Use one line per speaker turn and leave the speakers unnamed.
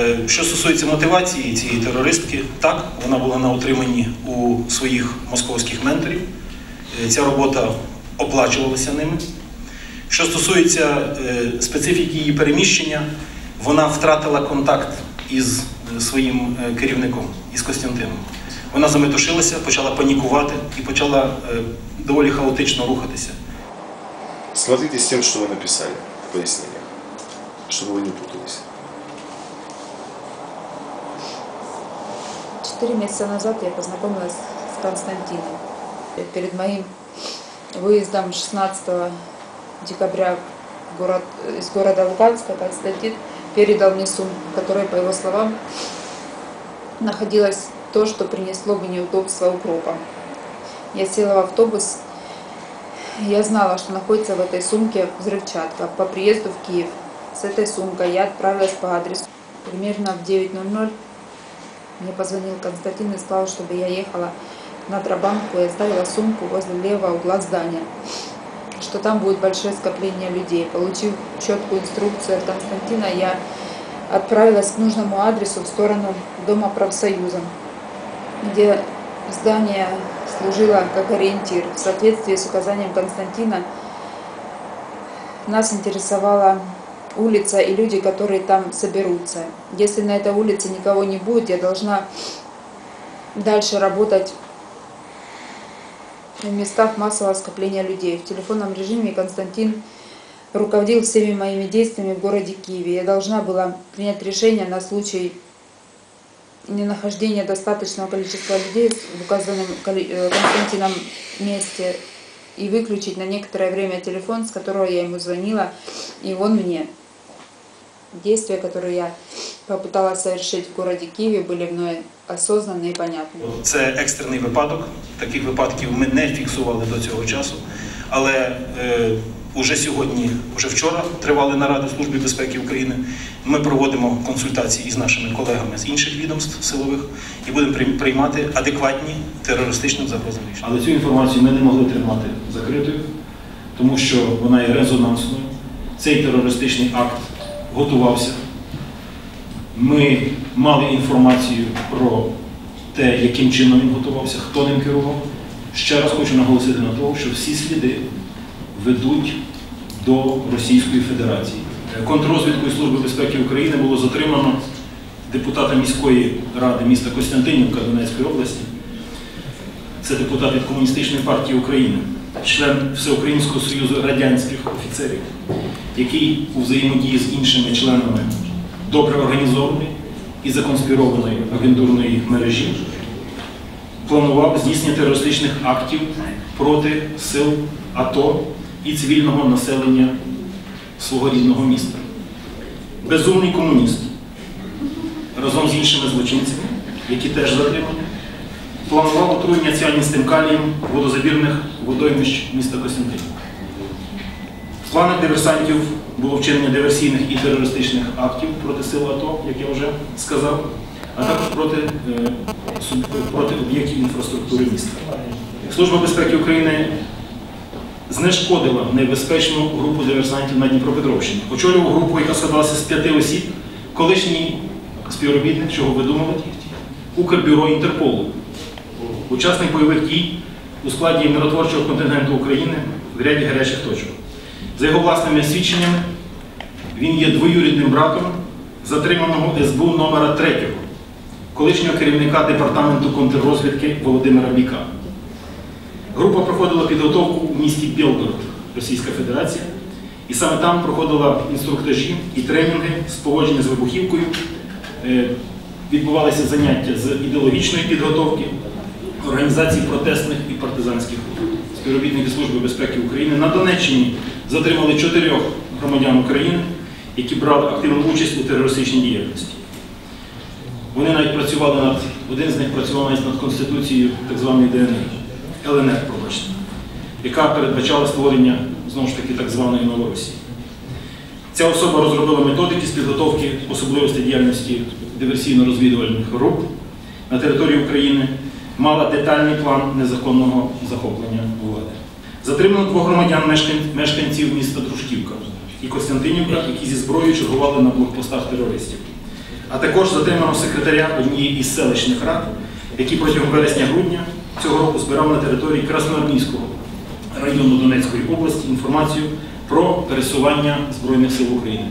Е, Що стосується мотивації цієї терористки, так, вона була на утриманні у своїх московських менторів. Е, Ця робота оплачувалася ними. Що стосується е, специфіки її переміщення, вона втратила контакт із е, своїм е, керівником, із Костянтином. Вона заметушилася, почала панікувати і почала е, доволі хаотично рухатися.
Смотрите с тем, что вы написали в пояснениях, чтобы вы не путались.
Четыре месяца назад я познакомилась с Константином. Перед моим выездом 16 декабря город, из города Луганска Константин передал мне сумку, в которой, по его словам, находилось то, что принесло бы неудобства укропам. Я села в автобус, я знала, что находится в этой сумке взрывчатка. По приезду в Киев с этой сумкой я отправилась по адресу. Примерно в 9.00 мне позвонил Константин и сказал, чтобы я ехала на Тробанку и оставила сумку возле левого угла здания, что там будет большое скопление людей. Получив четкую инструкцию от Константина, я отправилась к нужному адресу в сторону Дома профсоюза, где здание служило как ориентир. В соответствии с указанием Константина нас интересовала улица и люди, которые там соберутся. Если на этой улице никого не будет, я должна дальше работать в местах массового скопления людей. В телефонном режиме Константин руководил всеми моими действиями в городе Киеве. Я должна была принять решение на случай ненахождения достаточного количества людей в указанном э, Константином месте и выключить на некоторое время телефон, с которого я ему звонила, и он мне. Действия, которые я попыталась совершить в городе Киеве, были мной осознанны и понятны.
Це екстрений випадок. Таких випадків ми не фіксували до цього часу. Але е, уже сьогодні, уже вчора тривали наради Служби безпеки України. Ми проводимо консультації із нашими колегами з інших відомств силових і будемо прийм- приймати адекватні терористичним загрозам рішення.
Але цю інформацію ми не могли тримати закритою, тому що вона є резонансною. Цей терористичний акт готувався. Ми мали інформацію про те, яким чином він готувався, хто ним керував. Ще раз хочу наголосити на тому, що всі сліди ведуть до Російської Федерації. Контррозвідкою Служби безпеки України було затримано депутата міської ради міста Костянтинівка Донецької області. Це депутат від Комуністичної партії України, член Всеукраїнського союзу радянських офіцерів, який у взаємодії з іншими членами добре організованої і законспірованої агентурної мережі планував здійснення терористичних актів проти сил АТО і цивільного населення свого рідного міста. Безумний комуніст разом з іншими злочинцями, які теж затримані, планував отруєння ціаністим калієм водозабірних водоймищ міста Костянтинівка. В планах диверсантів було вчинення диверсійних і терористичних актів проти сил АТО, як я вже сказав, а також проти, е, проти об'єктів інфраструктури міста. Служба безпеки України знешкодила небезпечну групу диверсантів на Дніпропетровщині. Очолював групу, яка складалася з п'яти осіб, колишній співробітник, чого ви думали, Укрбюро Інтерполу, учасник бойових дій у складі миротворчого контингенту України в ряді гарячих точок. За його власними свідченнями, він є двоюрідним братом затриманого СБУ номера 3 колишнього керівника департаменту контррозвідки Володимира Біка. Група проходила підготовку у місті Білгород, Російська Федерація, і саме там проходила інструктажі і тренінги з поводження з вибухівкою. Е, Відбувалися заняття з ідеологічної підготовки, організації протестних і партизанських рухів. Співробітники Служби безпеки України на Донеччині затримали чотирьох громадян України, які брали активну участь у терористичній діяльності. Вони навіть працювали над, один з них працював над Конституцією так званої ДНР, ЛНР, пробачте, яка передбачала створення знову ж таки так званої Новоросії. Ця особа розробила методики з підготовки особливостей діяльності диверсійно-розвідувальних груп на території України, мала детальний план незаконного захоплення влади. Затримано двох громадян мешканців міста Дружківка і Костянтинівка, які зі зброєю чергували на блокпостах терористів. а також затримано секретаря однієї із селищних рад, який протягом вересня-грудня цього року збирав на території Красноармійського району Донецької області інформацію про пересування Збройних сил України.